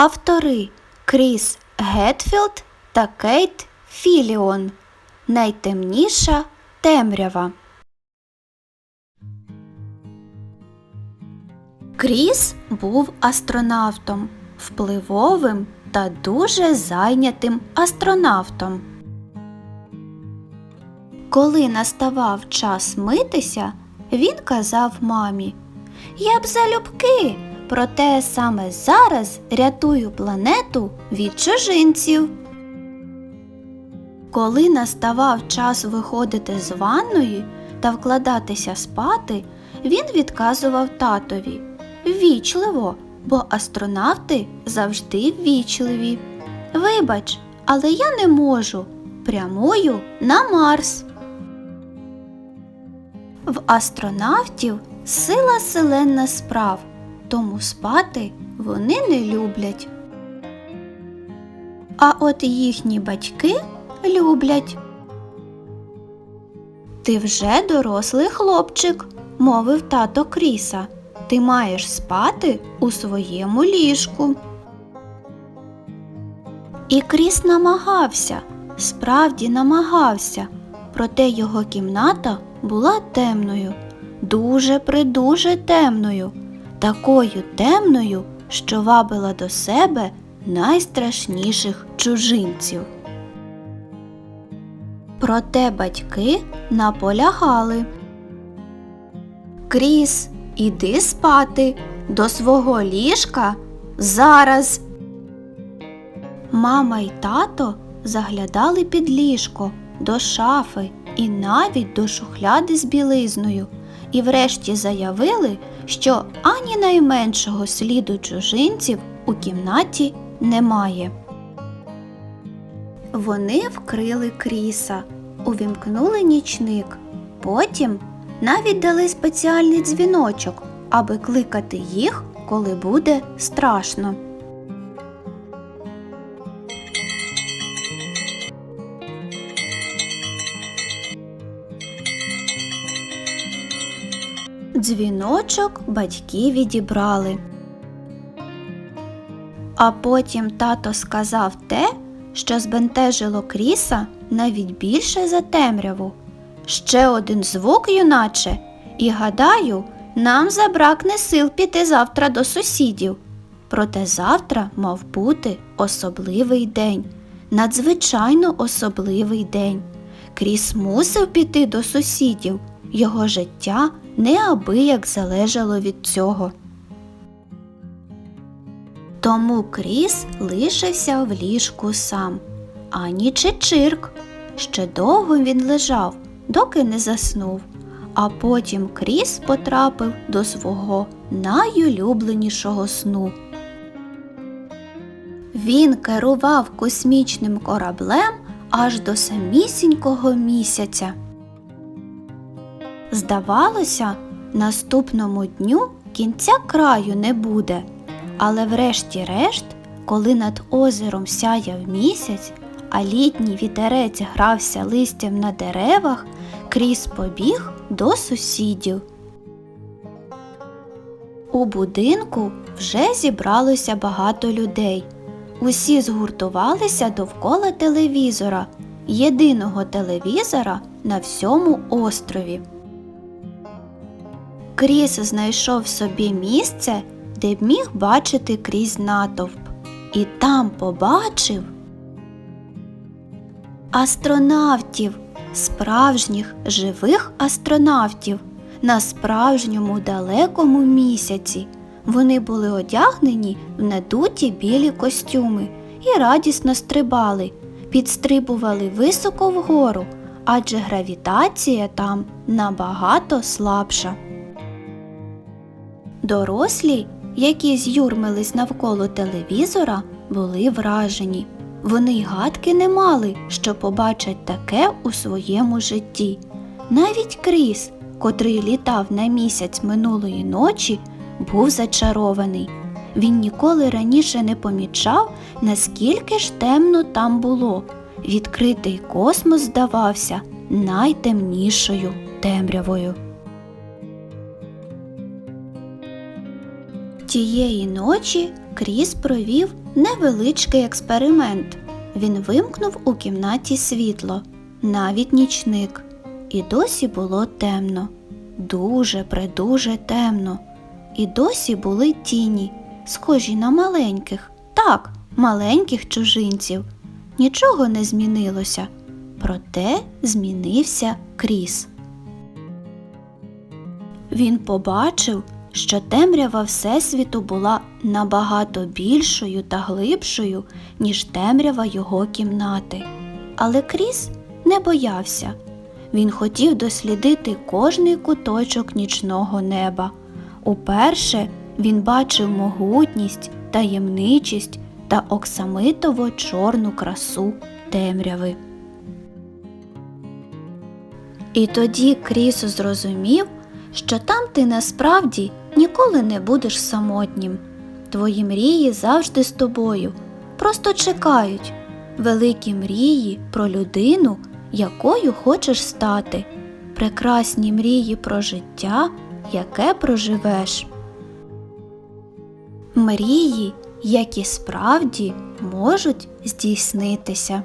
Автори Кріс Гетфілд та Кейт Філіон. Найтемніша темрява. Кріс був астронавтом, впливовим та дуже зайнятим астронавтом. Коли наставав час митися, він казав мамі Я б залюбки, проте саме зараз рятую планету від чужинців. Коли наставав час виходити з ванної та вкладатися спати, він відказував татові ввічливо, бо астронавти завжди ввічливі. Вибач, але я не можу. Прямую на Марс. В астронавтів сила селенна справ, тому спати вони не люблять. А от їхні батьки люблять. Ти вже дорослий хлопчик, мовив тато Кріса. Ти маєш спати у своєму ліжку. І Кріс намагався, справді намагався, проте його кімната була темною, дуже придуже темною, такою темною, що вабила до себе найстрашніших чужинців. Проте батьки наполягали. Кріс, іди спати до свого ліжка зараз. Мама й тато заглядали під ліжко, до шафи і навіть до шухляди з білизною, і врешті заявили, що ані найменшого сліду чужинців у кімнаті немає. Вони вкрили кріса, увімкнули нічник, потім навіть дали спеціальний дзвіночок, аби кликати їх, коли буде страшно. Дзвіночок батьки відібрали. А потім тато сказав те, що збентежило кріса навіть більше за темряву. Ще один звук, юначе, і гадаю, нам забракне сил піти завтра до сусідів. Проте завтра мав бути особливий день, надзвичайно особливий день. Кріс мусив піти до сусідів, його життя неабияк залежало від цього. Тому Кріс лишився в ліжку сам, ані Чичирк. Ще довго він лежав, доки не заснув, а потім Кріс потрапив до свого найулюбленішого сну. Він керував космічним кораблем аж до самісінького місяця. Здавалося, наступному дню кінця краю не буде, але врешті-решт, коли над озером сяяв місяць, а літній вітерець грався листям на деревах, кріс побіг до сусідів. У будинку вже зібралося багато людей. Усі згуртувалися довкола телевізора, єдиного телевізора на всьому острові. Кріс знайшов собі місце, де б міг бачити крізь натовп, і там побачив астронавтів, справжніх живих астронавтів на справжньому далекому місяці. Вони були одягнені в надуті білі костюми і радісно стрибали, підстрибували високо вгору, адже гравітація там набагато слабша. Дорослі, які з'юрмились навколо телевізора, були вражені. Вони й гадки не мали, що побачать таке у своєму житті. Навіть Кріс, котрий літав на місяць минулої ночі, був зачарований. Він ніколи раніше не помічав, наскільки ж темно там було. Відкритий космос здавався найтемнішою темрявою. Тієї ночі Кріс провів невеличкий експеримент. Він вимкнув у кімнаті світло, навіть нічник. І досі було темно. Дуже предуже темно. І досі були тіні, схожі на маленьких, так, маленьких чужинців. Нічого не змінилося, проте змінився Кріс. Він побачив, що темрява Всесвіту була набагато більшою та глибшою, ніж темрява його кімнати. Але Кріс не боявся. Він хотів дослідити кожний куточок нічного неба. Уперше він бачив могутність, таємничість та оксамитово чорну красу темряви. І тоді Кріс зрозумів, що там ти насправді ніколи не будеш самотнім. Твої мрії завжди з тобою, просто чекають. Великі мрії про людину, якою хочеш стати, прекрасні мрії про життя, яке проживеш. Мрії, які справді можуть здійснитися.